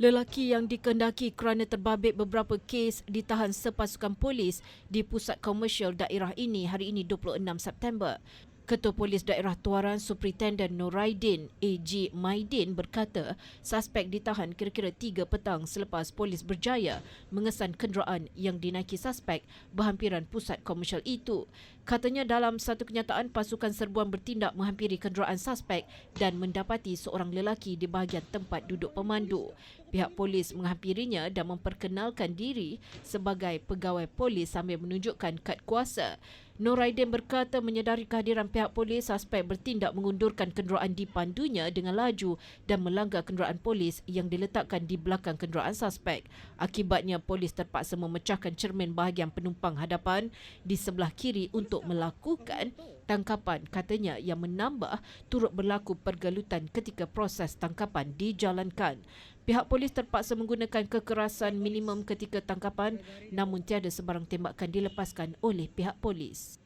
Lelaki yang dikendaki kerana terbabit beberapa kes ditahan sepasukan polis di pusat komersial daerah ini hari ini 26 September. Ketua Polis Daerah Tuaran Superintendent Noraidin AG Maidin berkata suspek ditahan kira-kira 3 petang selepas polis berjaya mengesan kenderaan yang dinaiki suspek berhampiran pusat komersial itu. Katanya dalam satu kenyataan pasukan serbuan bertindak menghampiri kenderaan suspek dan mendapati seorang lelaki di bahagian tempat duduk pemandu. Pihak polis menghampirinya dan memperkenalkan diri sebagai pegawai polis sambil menunjukkan kad kuasa. Noraidin berkata menyedari kehadiran pihak polis, suspek bertindak mengundurkan kenderaan di pandunya dengan laju dan melanggar kenderaan polis yang diletakkan di belakang kenderaan suspek. Akibatnya, polis terpaksa memecahkan cermin bahagian penumpang hadapan di sebelah kiri untuk melakukan tangkapan katanya yang menambah turut berlaku pergelutan ketika proses tangkapan dijalankan. Pihak polis terpaksa menggunakan kekerasan minimum ketika tangkapan namun tiada sebarang tembakan dilepaskan oleh pihak polis.